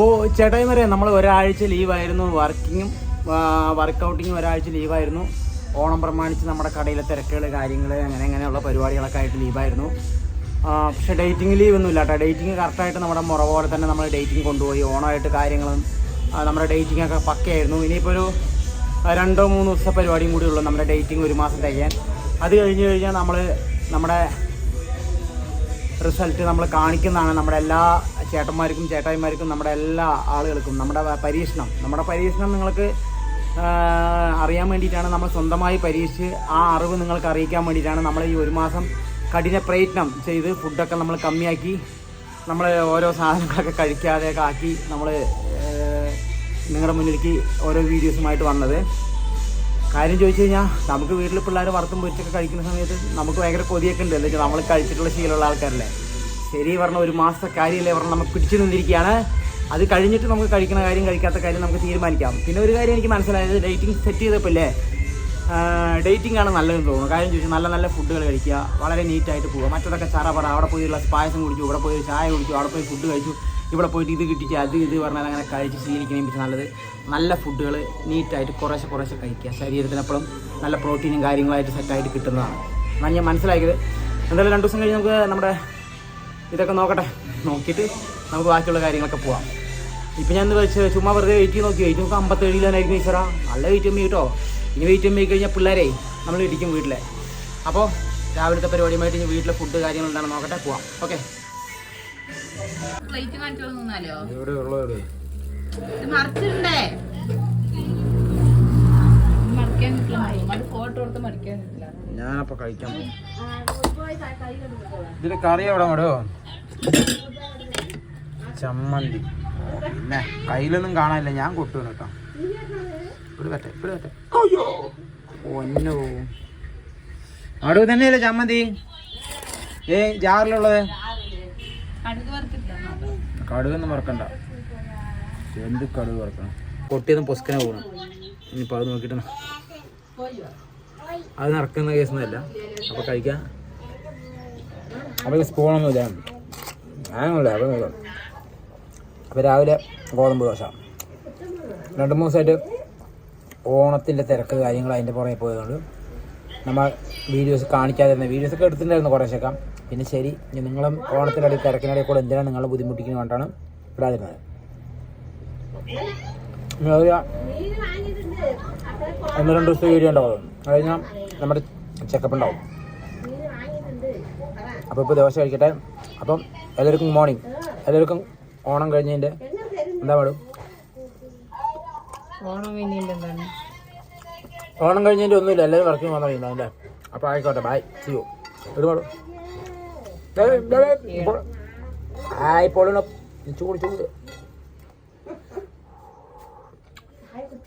അപ്പോൾ ചേട്ടായിമാരെ നമ്മൾ ഒരാഴ്ച ലീവായിരുന്നു വർക്കിങ്ങും വർക്കൗട്ടിങ്ങും ഒരാഴ്ച ലീവായിരുന്നു ഓണം പ്രമാണിച്ച് നമ്മുടെ കടയിലെ തിരക്കുകൾ കാര്യങ്ങൾ അങ്ങനെ അങ്ങനെയുള്ള പരിപാടികളൊക്കെ ആയിട്ട് ലീവായിരുന്നു പക്ഷേ ഡേറ്റിംഗ് ലീവ് ഒന്നും ഇല്ല കേട്ടോ ഡേറ്റിംഗ് കറക്റ്റായിട്ട് നമ്മുടെ മുറ പോലെ തന്നെ നമ്മൾ ഡേറ്റിംഗ് കൊണ്ടുപോയി. ഓണമായിട്ട് കാര്യങ്ങളും നമ്മുടെ ഡേറ്റിംഗ് ഒക്കെ പക്കയായിരുന്നു. ഇനിയിപ്പോൾ ഒരു രണ്ടോ മൂന്നോ ദിവസത്തെ പരിപാടിയും കൂടി ഉള്ളൂ നമ്മുടെ ഡേറ്റിംഗ് ഒരു മാസം കഴിയാൻ അത് കഴിഞ്ഞ് കഴിഞ്ഞാൽ നമ്മൾ നമ്മുടെ റിസൾട്ട് നമ്മൾ കാണിക്കുന്നതാണ് നമ്മുടെ എല്ലാ ചേട്ടന്മാർക്കും ചേട്ടായിമാർക്കും നമ്മുടെ എല്ലാ ആളുകൾക്കും നമ്മുടെ പരീക്ഷണം. നമ്മുടെ പരീക്ഷണം നിങ്ങൾക്ക് അറിയാൻ വേണ്ടിയിട്ടാണ് നമ്മൾ സ്വന്തമായി പരീക്ഷിച്ച് ആ അറിവ് നിങ്ങൾക്ക് അറിയിക്കാൻ വേണ്ടിയിട്ടാണ് നമ്മൾ ഈ ഒരു മാസം കഠിന പ്രയത്നം ചെയ്ത് ഫുഡൊക്കെ നമ്മൾ കമ്മിയാക്കി നമ്മൾ ഓരോ സാധനങ്ങളൊക്കെ കഴിക്കാതെയൊക്കെ ആക്കി നമ്മൾ നിങ്ങളുടെ മുന്നിലേക്ക് ഓരോ വീഡിയോസുമായിട്ട് വന്നത്. കാര്യം ചോദിച്ചു കഴിഞ്ഞാൽ നമുക്ക് വീട്ടിൽ പിള്ളേർ വറുത്തും പൊരിച്ചൊക്കെ കഴിക്കുന്ന സമയത്ത് നമുക്ക് ഭയങ്കര കൊതിയൊക്കെ ഉണ്ട്. എന്താ നമ്മൾ കഴിച്ചിട്ടുള്ള ശീലമുള്ള ആൾക്കാരല്ലേ. ശരി പറഞ്ഞ ഒരു മാസത്തെ കാര്യമല്ലേ പറഞ്ഞാൽ നമുക്ക് പിടിച്ചു നിന്നിരിക്കുകയാണ്. അത് കഴിഞ്ഞിട്ട് നമുക്ക് കഴിക്കുന്ന കാര്യം കഴിക്കാത്ത കാര്യം നമുക്ക് തീരുമാനിക്കാം. പിന്നെ ഒരു കാര്യം എനിക്ക് മനസ്സിലായത് ഡേറ്റിംഗ് സെറ്റ് ചെയ്തപ്പോൾ ഇല്ലേ ഡേറ്റിംഗ് ആണ് നല്ലതെന്ന് തോന്നുന്നു. കാര്യം ചോദിച്ചാൽ നല്ല നല്ല ഫുഡുകൾ കഴിക്കുക വളരെ നീറ്റായിട്ട് പോവുക. മറ്റതൊക്കെ ചറപറ അവിടെ പോയി ഉള്ള പായസം കുടിച്ചു ഇവിടെ പോയി ചായ കുടിച്ചു അവിടെ പോയി ഫുഡ് കഴിച്ചു. ഇവിടെ പോയിട്ട് ഇത് കിട്ടിച്ച് അത് ഇത് പറഞ്ഞാൽ അങ്ങനെ കഴിച്ച് ശീലിക്കണേ പറ്റും നല്ലത്. നല്ല ഫുഡുകൾ നീറ്റായിട്ട് കുറേശ്ശെ കുറേശ്ശെ കഴിക്കുക. ശരീരത്തിന് എപ്പോഴും നല്ല പ്രോട്ടീനും കാര്യങ്ങളായിട്ട് സെറ്റായിട്ട് കിട്ടുന്നതാണ്. എന്നാണ് ഞാൻ മനസ്സിലാക്കിയത്. എന്തായാലും രണ്ട് ദിവസം കഴിഞ്ഞ് നമുക്ക് നമ്മുടെ ഇതൊക്കെ നോക്കട്ടെ. നോക്കിയിട്ട് നമുക്ക് ബാക്കിയുള്ള കാര്യങ്ങളൊക്കെ പോവാം. ഇപ്പം ഞാൻ ചുമ്മാ വെറുതെ വെയിറ്റ് നോക്കി. വെയിറ്റ് നോക്കാം അമ്പത്തേഴ് കിലോനായിരിക്കും ഈശ്വറാ നല്ല വെയിറ്റ് ചെയ്യുമ്പോൾ കേട്ടോ ഇനി വെയിറ്റ് ചെയ്യുമ്പോൾ കഴിഞ്ഞാൽ പിള്ളേരെ നമ്മൾ ഇടിക്കും വീട്ടിലെ. അപ്പോൾ രാവിലത്തെ പരിപാടിയുമായിട്ട് ഇനി വീട്ടിലെ ഫുഡ് കാര്യങ്ങൾ നോക്കട്ടെ പോവാം. ഓക്കെ പ്ലേറ്റ് കാണിച്ചു നിന്നാലോ ഇവിടെ ഉള്ളത് ഇത് മറിച്ചിണ്ടേ മറിക്കാൻ കിട്ടില്ല ഫോട്ടോ എടുത്ത് മറിക്കാൻ കിട്ടില്ല ഞാനപ്പോൾ കഴിക്കാൻ ഇതിൽ കറി എവിടെ ചമ്മന്തി. പിന്നെ കയ്യിലൊന്നും കാണാനില്ല. ഞാൻ കൊട്ടു കേട്ടോ. ഇവിടെ പറ്റേ ഇവിടെ പറ്റേ അയ്യോ! ഒന്നോ അവിടെ തന്നെയല്ലേ ചമ്മന്തി? ഏ ജാറിലുള്ളത്? കടുകൊന്നും മറക്കണ്ട എന്ത് കടുക് വറക്കണം? കൊട്ടിയൊന്നും പൊസ്കനെ പോകണം ഇനിയിപ്പോൾ അത് നോക്കിയിട്ട് അത് നടക്കുന്ന കേസൊന്നുമല്ല. അപ്പോൾ കഴിക്കാം. അപ്പോൾ സ്പൂണൊന്നുമില്ല അങ്ങനല്ല അപ്പോൾ അപ്പോൾ രാവിലെ ഗോതമ്പ് ദോശ. രണ്ട് മൂന്ന് ദിവസമായിട്ട് ഓണത്തിന്റെ തിരക്ക് കാര്യങ്ങൾ അതിന്റെ പുറകെ പോയതുകൊണ്ട് നമ്മൾ വീഡിയോസ് കാണിക്കാതിരുന്ന വീഡിയോസൊക്കെ എടുത്തിട്ടുണ്ടായിരുന്നു കുറേശ്ശൊക്കെ പിന്നെ ശരി നിങ്ങളും ഓണത്തിനിടയിൽ തിരക്കിനിടയിൽ കൂടെ എന്തിനാണ് നിങ്ങളെ ബുദ്ധിമുട്ടിക്കുന്നത് കൊണ്ടാണ് ഒരു ഒന്ന് രണ്ട് ദിവസത്തെ വീഡിയോ ഉണ്ടാവും അത് കഴിഞ്ഞാൽ നമ്മുടെ ചെക്കപ്പ് ഉണ്ടാവും. അപ്പോൾ ഇപ്പോൾ ദോശ കഴിക്കട്ടെ. അപ്പം എല്ലാവർക്കും മോർണിംഗ് എല്ലാവർക്കും ഓണം കഴിഞ്ഞതിന്റെ എന്താ പാടും? ഓണം കഴിഞ്ഞതിന്റെ എന്താണ്? ഓണം കഴിഞ്ഞതിന്റെ ഒന്നുമില്ല. എല്ലാവരും വർക്കിംഗ് വന്നു അല്ലേ? അപ്പോൾ ആയിക്കോട്ടെ. ബൈ ചെയ്യൂ ഒരുപാട് ആയി പൊളണം ചൂട് ചൂട്.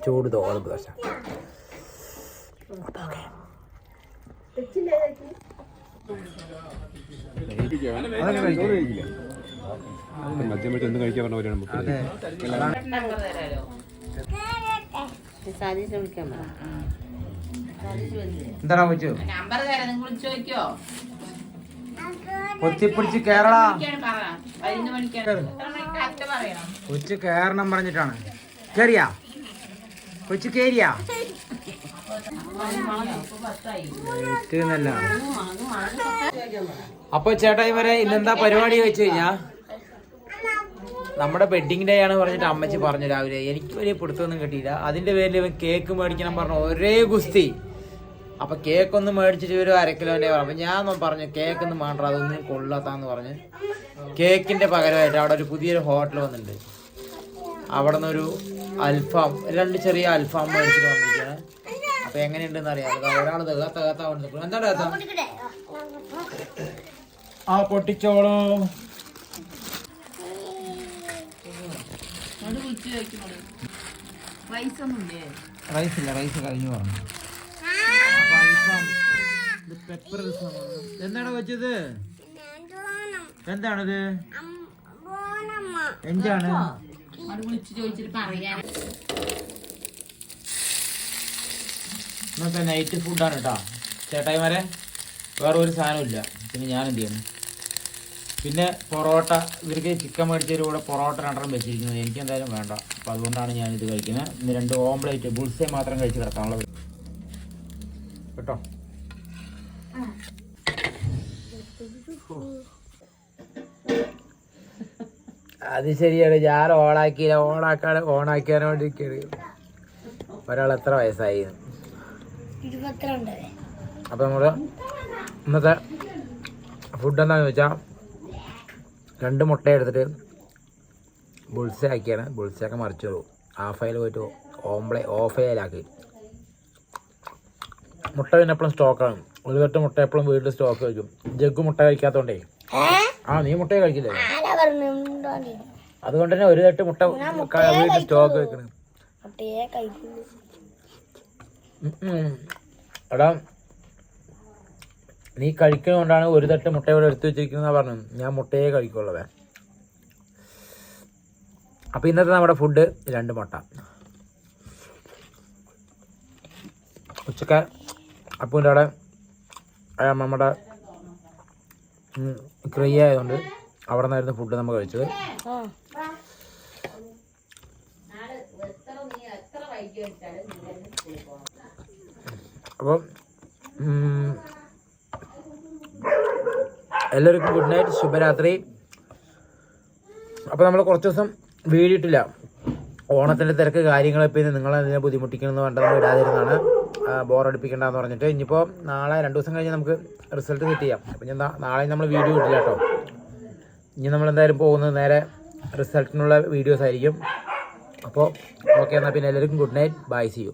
ചൂട് തോളും ദോശ. മദ്യം എന്ത് കഴിക്കാൻ പറഞ്ഞ പോലെയാണ് നമുക്ക് എന്താണ് വെച്ചു കറക്റ്റ് കേരളാ കൊച്ചു കേറണം പറഞ്ഞിട്ടാണ്. കേറിയാ? കൊച്ചു കേറിയാ? അപ്പൊ ചേട്ടാ ഇവരെ ഇന്നെന്താ പരിപാടി വെച്ച് കഴിഞ്ഞാ? നമ്മുടെ വെഡിങ് ഡേ ആണ് പറഞ്ഞിട്ട് അമ്മച്ചി പറഞ്ഞു രാവിലെ. എനിക്ക് വലിയ പിടുത്തൊന്നും കിട്ടിയില്ല. അതിന്റെ പേരിൽ ഇവൻ കേക്ക് മേടിക്കണം പറഞ്ഞു ഒരേ ഗുസ്തി. അപ്പൊ കേക്ക് ഒന്ന് മേടിച്ചിട്ട് ഒരു അര കിലോന്റെ പറഞ്ഞു. അപ്പൊ ഞാൻ പറഞ്ഞു കേക്ക് ഒന്ന് വേണ്ട അതൊന്നും കൊള്ളാത്താന്ന് പറഞ്ഞ്. കേക്കിന്റെ പകരമായിട്ട് അവിടെ ഒരു പുതിയൊരു ഹോട്ടൽ വന്നിട്ടുണ്ട്. അവിടെ നിന്നൊരു അൽഫാം രണ്ട് ചെറിയ അൽഫാം മേടിച്ചിട്ട് വന്നിരിക്കുകയാണ്. അപ്പൊ എങ്ങനെയുണ്ടെന്ന് അറിയാം. ഒരാൾ തകത്ത തകത്ത എന്താ തകത്ത ആ പൊട്ടിച്ചോളൂ. റൈസ് ഇല്ല റൈസ് കഴിഞ്ഞു പറഞ്ഞു ഇത് പെപ്പർ എന്താണ് വെച്ചത് എന്താണത്? എന്താണ്? ഇന്നത്തെ നൈറ്റ് ഫുഡാണ് കേട്ടോ ചേട്ടായിമാരെ വേറെ ഒരു സാധനമില്ല പിന്നെ ഞാൻ എന്ത് ചെയ്യണം പിന്നെ പൊറോട്ട ഇവർക്ക് ചിക്കൻ മേടിച്ചതിന്റെ കൂടെ പൊറോട്ട രണ്ടെണ്ണം വെച്ചിരിക്കുന്നത്. എനിക്ക് എന്തായാലും വേണ്ട. അപ്പം അതുകൊണ്ടാണ് ഞാൻ ഇത് കഴിക്കുന്നത്. ഇന്ന് രണ്ട് ഓംപ്ലേറ്റ് ബുൾസേ മാത്രം കഴിച്ച് കിടക്കാനുള്ള പരി- കേട്ടോ. അത് ശരിയാണ് ഞാൻ ഓണാക്കിയില്ല ഓണാക്കാണ് ഓണാക്കിയാൻ വേണ്ടി ഒരാൾ എത്ര വയസ്സായി? അപ്പോൾ നമ്മൾ ഇന്നത്തെ ഫുഡ് എന്താണെന്ന് വെച്ചാൽ രണ്ട് മുട്ട എടുത്തിട്ട് ബുൾസ ആക്കിയാണ്. ബുൾസയൊക്കെ മറിച്ചോളൂ ഹാഫ് ആയിൽ പോയിട്ട് ഓംപ്ലേ ഓഫ് ഫയലാക്കി മുട്ട പിന്നെ എപ്പോഴും സ്റ്റോക്കാണ് ഒരു തട്ട് മുട്ട എപ്പോഴും വീട്ടിൽ സ്റ്റോക്ക് വയ്ക്കും ജഗ്ഗു മുട്ട കഴിക്കാത്തോണ്ടേ. ആ നീ മുട്ടയെ കഴിക്കില്ലേ? അതുകൊണ്ട് തന്നെ ഒരു തട്ട് മുട്ട വീട്ടിൽ സ്റ്റോക്ക് വെക്കണം. എടാ നീ കഴിക്കുന്നതുകൊണ്ടാണ് ഒരു തട്ട് മുട്ട ഇവിടെ എടുത്തു വെച്ചിരിക്കുന്ന പറഞ്ഞു ഞാൻ മുട്ടയെ കഴിക്കുള്ളവേ. അപ്പോൾ ഇന്നത്തെ നമ്മുടെ ഫുഡ് രണ്ട് മുട്ട. ഉച്ചക്ക അപ്പൂന്റെ അവിടെ നമ്മുടെ ക്രിയ ആയതുകൊണ്ട് അവിടെ നിന്നായിരുന്നു ഫുഡ് നമ്മൾ കഴിച്ചത് അപ്പം എല്ലാവർക്കും ഗുഡ് നൈറ്റ് ശുഭരാത്രി. അപ്പോൾ നമ്മൾ കുറച്ച് ദിവസം വീടിയിട്ടില്ല ഓണത്തിന്റെ തിരക്ക് കാര്യങ്ങളൊക്കെ നിങ്ങളെ നിങ്ങൾ അതിനെ ബുദ്ധിമുട്ടിക്കണമെന്ന് വേണ്ട നമ്മൾ ഇടാതിരുന്നാണ് ബോറടിപ്പിക്കണ്ടെന്ന് പറഞ്ഞിട്ട് ഇനിയിപ്പോൾ നാളെ രണ്ട് ദിവസം കഴിഞ്ഞ് നമുക്ക് റിസൾട്ട് സെറ്റ് ചെയ്യാം. അപ്പം ഞാൻ നാളെ നമ്മൾ വീഡിയോ ഇട്ടില്ല കേട്ടോ ഇനി നമ്മൾ എന്തായാലും പോകുന്നത് നേരെ റിസൾട്ടിനുള്ള വീഡിയോസ് ആയിരിക്കും. അപ്പോൾ ഓക്കെ എന്നാൽ പിന്നെ എല്ലാവർക്കും good night bye see you